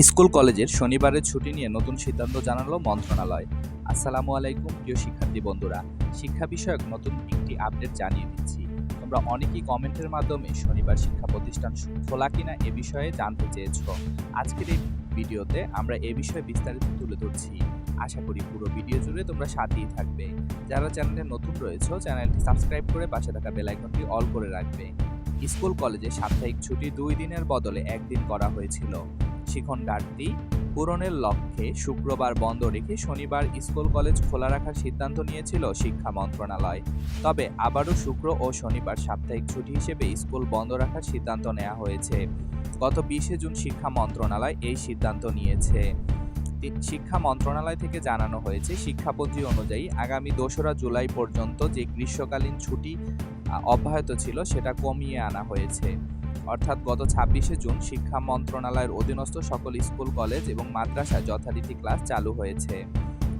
School কলেজের শনিবারের ছুটি নিয়ে নতুন সিদ্ধান্ত জানালো মন্ত্রণালয়। আসসালামু আলাইকুম, প্রিয় শিক্ষার্থী বন্ধুরা। শিক্ষা বিষয়ক নতুন একটি আপডেট জানিয়ে দিচ্ছি। তোমরা অনেকেই কমেন্টের মাধ্যমে শনিবার শিক্ষা প্রতিষ্ঠান খোলা কিনা এ বিষয়ে জানতে চেয়েছ। আজকের এই ভিডিওতে আমরা এ বিষয়ে বিস্তারিত তুলে ধরছি। আশা করি পুরো ভিডিও জুড়ে তোমরা সাথেই থাকবে। যারা চ্যানেলে নতুন রয়েছে, চ্যানেলটি সাবস্ক্রাইব করে পাশে থাকা বেল আইকনটি অল করে রাখবে। স্কুল কলেজে সাপ্তাহিক ছুটি দুই দিনের বদলে একদিন করা হয়েছিল। শিখন ঘাটতি পূরণের লক্ষ্যে শুক্রবার বন্ধ রেখে শনিবার স্কুল কলেজ খোলা রাখার সিদ্ধান্ত নিয়েছিল শিক্ষা মন্ত্রণালয়। তবে আবারও শুক্র ও শনিবার সাপ্তাহিক ছুটি হিসেবে স্কুল বন্ধ রাখার সিদ্ধান্ত নেওয়া হয়েছে। গত বিশে জুন শিক্ষা মন্ত্রণালয় এই সিদ্ধান্ত নিয়েছে। শিক্ষা মন্ত্রণালয় থেকে জানানো হয়েছে, শিক্ষাপঞ্জি অনুযায়ী আগামী দোসরা জুলাই পর্যন্ত যে গ্রীষ্মকালীন ছুটি অব্যাহত ছিল সেটা কমিয়ে আনা হয়েছে। অর্থাৎ গত ছাব্বিশে জুন শিক্ষা মন্ত্রণালয়ের অধীনস্থ সকল স্কুল, কলেজ এবং মাদ্রাসায় যথারীতি ক্লাস চালু হয়েছে।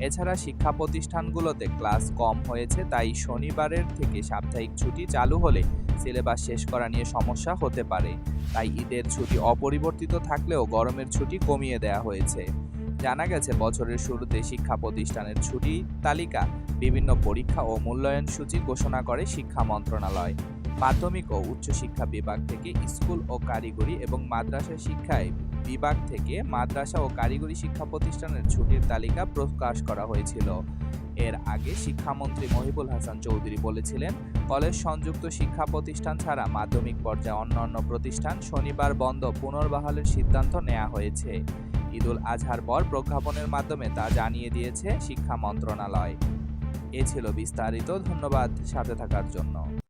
এছাড়া শিক্ষা প্রতিষ্ঠানগুলোতে ক্লাস কম হয়েছে, তাই শনিবারের থেকে সাপ্তাহিক ছুটি চালু হলে সিলেবাস শেষ করা নিয়ে সমস্যা হতে পারে। তাই ঈদের ছুটি অপরিবর্তিত থাকলেও গরমের ছুটি কমিয়ে দেওয়া হয়েছে। জানা গেছে, বছরের শুরুতে শিক্ষা প্রতিষ্ঠানের ছুটি তালিকা বিভিন্ন পরীক্ষা ও মূল্যায়ন সূচি ঘোষণা করে শিক্ষা মন্ত্রণালয়। মাধ্যমিক ও উচ্চশিক্ষা বিভাগ থেকে স্কুল ও কারিগরি এবং মাদ্রাসা শিক্ষায় বিভাগ থেকে মাদ্রাসা ও কারিগরি শিক্ষা প্রতিষ্ঠানের ছুটির তালিকা প্রকাশ করা হয়েছিল। এর আগে শিক্ষামন্ত্রী মহিবুল হাসান চৌধুরী বলেছিলেন, কলেজ সংযুক্ত শিক্ষা প্রতিষ্ঠান ছাড়া মাধ্যমিক পর্যায়ে অন্যান্য প্রতিষ্ঠান শনিবার বন্ধ পুনর্বহালের সিদ্ধান্ত নেওয়া হয়েছে। ঈদুল আজহার পর প্রজ্ঞাপনের মাধ্যমে তা জানিয়ে দিয়েছে শিক্ষা মন্ত্রণালয়। এ ছিল বিস্তারিত, ধন্যবাদ সাথে থাকার জন্য।